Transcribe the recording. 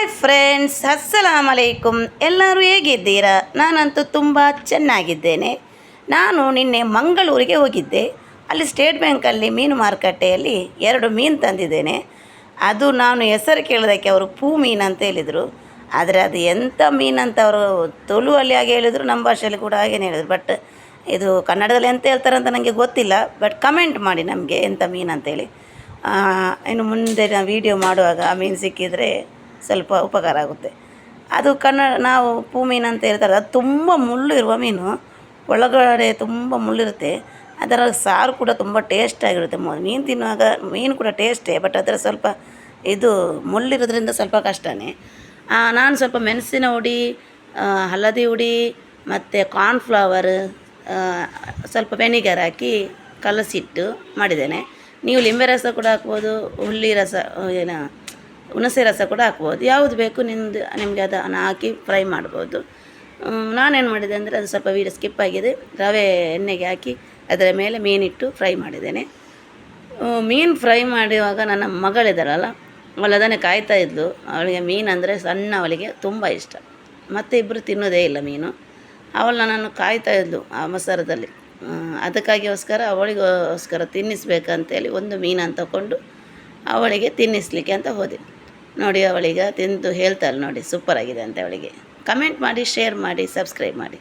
Hi friends ಅಸ್ಸಲಾಮ್ ಅಲೈಕುಮ್ ಎಲ್ಲರೂ ಹೇಗಿದ್ದೀರಾ? ನಾನಂತೂ ತುಂಬ ಚೆನ್ನಾಗಿದ್ದೇನೆ. ನಾನು ನಿನ್ನೆ ಮಂಗಳೂರಿಗೆ ಹೋಗಿದ್ದೆ. ಅಲ್ಲಿ ಸ್ಟೇಟ್ ಬ್ಯಾಂಕಲ್ಲಿ ಮೀನು ಮಾರುಕಟ್ಟೆಯಲ್ಲಿ ಎರಡು ಮೀನು ತಂದಿದ್ದೇನೆ. ಅದು ನಾನು ಹೆಸರು ಕೇಳೋದಕ್ಕೆ ಅವರು ಪೂ ಮೀನು ಅಂತ ಹೇಳಿದರು. ಆದರೆ ಅದು ಎಂಥ ಮೀನು ಅಂತ ಅವರು ತುಳುವಲ್ಲಿ ಹಾಗೆ ಹೇಳಿದರು, ನಮ್ಮ ಭಾಷೆಯಲ್ಲಿ ಕೂಡ ಹಾಗೇನೆ ಹೇಳಿದರು. ಬಟ್ ಇದು ಕನ್ನಡದಲ್ಲಿ ಎಂತ ಹೇಳ್ತಾರೆ ಅಂತ ನನಗೆ ಗೊತ್ತಿಲ್ಲ. ಬಟ್ ಕಮೆಂಟ್ ಮಾಡಿ ನಮಗೆ ಎಂಥ ಮೀನು ಅಂತೇಳಿ ಇನ್ನು ಮುಂದೆ ನಾವು ವೀಡಿಯೋ ಮಾಡುವಾಗ ಆ ಮೀನು ಸಿಕ್ಕಿದರೆ ಸ್ವಲ್ಪ ಉಪಕಾರ ಆಗುತ್ತೆ. ಅದು ಕನ್ನಡ ನಾವು ಪೂ ಮೀನು ಅಂತ ಹೇಳ್ತಾರೆ, ಅದು ತುಂಬ ಮುಳ್ಳು ಇರುವ ಮೀನು, ಒಳಗಡೆ ತುಂಬ ಮುಳ್ಳಿರುತ್ತೆ. ಅದರ ಸಾರು ಕೂಡ ತುಂಬ ಟೇಸ್ಟಾಗಿರುತ್ತೆ ಮೀನು ತಿನ್ನುವಾಗ ಮೀನು ಕೂಡ ಟೇಸ್ಟೇ ಬಟ್ ಅದರ ಸ್ವಲ್ಪ ಇದು ಮುಳ್ಳಿರೋದ್ರಿಂದ ಸ್ವಲ್ಪ ಕಷ್ಟನೇ. ನಾನು ಸ್ವಲ್ಪ ಮೆಣಸಿನ ಹುಡಿ ಹಳದಿ ಹುಡಿ, ಮತ್ತು ಕಾರ್ನ್ಫ್ಲವರ್ ಸ್ವಲ್ಪ ವೆನಿಗರ್ ಹಾಕಿ ಕಲಸಿಟ್ಟು ಮಾಡಿದ್ದೇನೆ. ನೀವು ಲಿಂಬೆ ರಸ ಕೂಡ ಹಾಕ್ಬೋದು ಹುಲ್ಲಿ ರಸ, ಏನು ಹುಣಸೆ ರಸ ಕೂಡ ಹಾಕ್ಬೋದು. ಯಾವುದು ಬೇಕು ನಿಮ್ಮದು ನಿಮಗೆ ಅದನ್ನು ಹಾಕಿ ಫ್ರೈ ಮಾಡ್ಬೋದು. ನಾನೇನು ಮಾಡಿದೆ ಅಂದರೆ ಅದು ಸ್ವಲ್ಪ ವೀಡಿಯೋ ಸ್ಕಿಪ್ ಆಗಿದೆ. ರವೆ ಎಣ್ಣೆಗೆ ಹಾಕಿ ಅದರ ಮೇಲೆ ಮೀನಿಟ್ಟು ಫ್ರೈ ಮಾಡಿದ್ದೇನೆ. ಮೀನು ಫ್ರೈ ಮಾಡುವಾಗ ನನ್ನ ಮಗಳಿದ್ದಾರಲ್ಲ ಅವಳು ಅದನ್ನೇ ಕಾಯ್ತಾ ಇದ್ಲು. ಅವಳಿಗೆ ಮೀನು ಅಂದರೆ ಸಣ್ಣ ಅವಳಿಗೆ ತುಂಬ ಇಷ್ಟ. ಮತ್ತು ಇಬ್ಬರು ತಿನ್ನೋದೇ ಇಲ್ಲ ಮೀನು. ಅವಳು ನನ್ನನ್ನು ಕಾಯ್ತಾ ಇದ್ಲು ಆ ಮೊಸರದಲ್ಲಿ. ಅದಕ್ಕಾಗಿಗೋಸ್ಕರ ಅವಳಿಗೋಸ್ಕರ ತಿನ್ನಿಸ್ಬೇಕಂತೇಳಿ ಒಂದು ಮೀನನ್ನು ತಗೊಂಡು ಅವಳಿಗೆ ತಿನ್ನಿಸ್ಲಿಕ್ಕೆ ಅಂತ ಹೋದೆ. ನೋಡಿ ಅವಳೀಗ ತಿಂದು ಹೇಳ್ತಾಳೆ ನೋಡಿ ಸೂಪರ್ ಆಗಿದೆ ಅಂತ ಅವಳಿಗೆ. ಕಮೆಂಟ್ ಮಾಡಿ ಶೇರ್ ಮಾಡಿ ಸಬ್ಸ್ಕ್ರೈಬ್ ಮಾಡಿ.